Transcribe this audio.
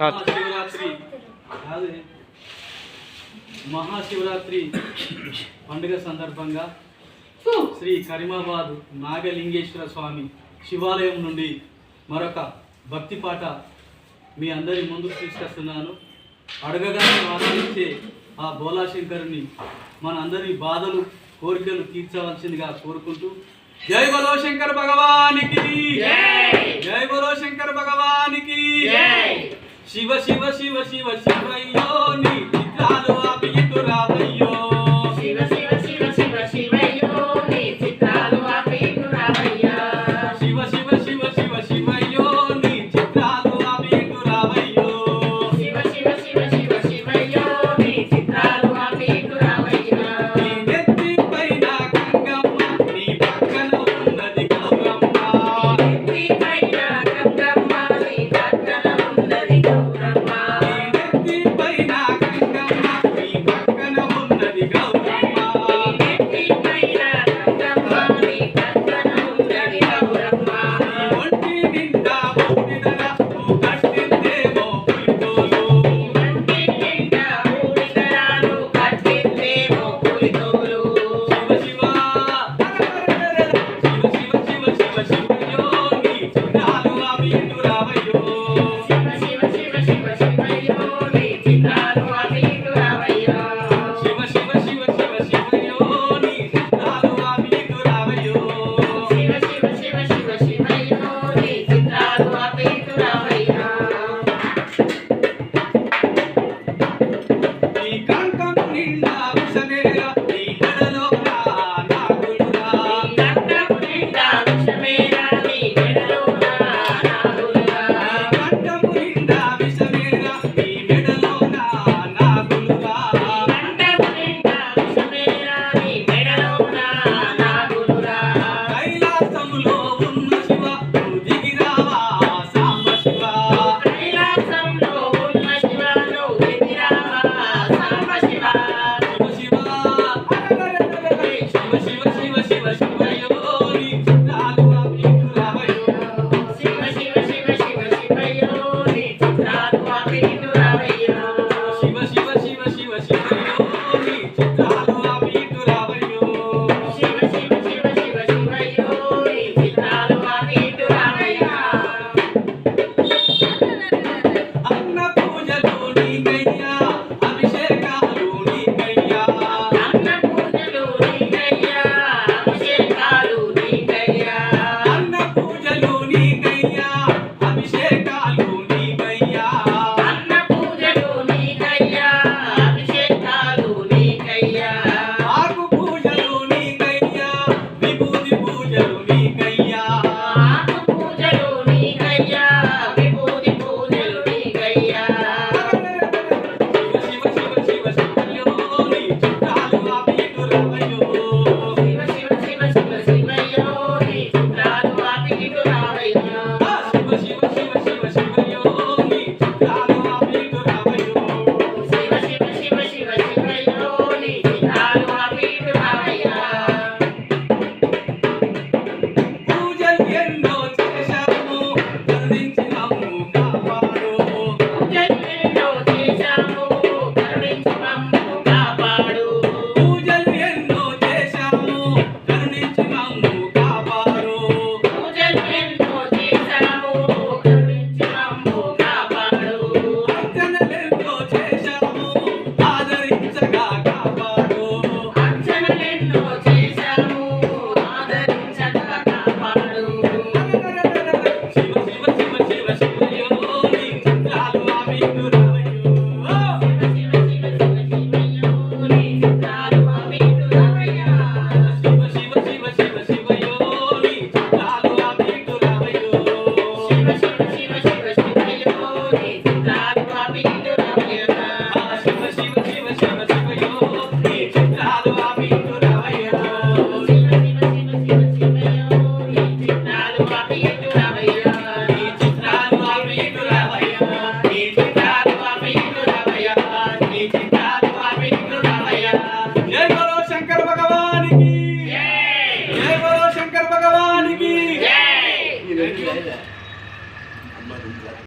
మహాశివరాత్రి. మహాశివరాత్రి పండుగ సందర్భంగా శ్రీ కరీమాబాద్ నాగలింగేశ్వర స్వామి శివాలయం నుండి మరొక భక్తి పాట మీ అందరి ముందుకు తీసుకొస్తున్నాను. అడగగానే ఆనందించే ఆ భోలాశంకరుని మన అందరి బాధలు కోరికలు తీర్చవలసిందిగా కోరుకుంటూ జై బలో శంకర్ భగవానికి. జై. బలోశంకర్ భగవాన్ しばしばしばしばしばいよ Happy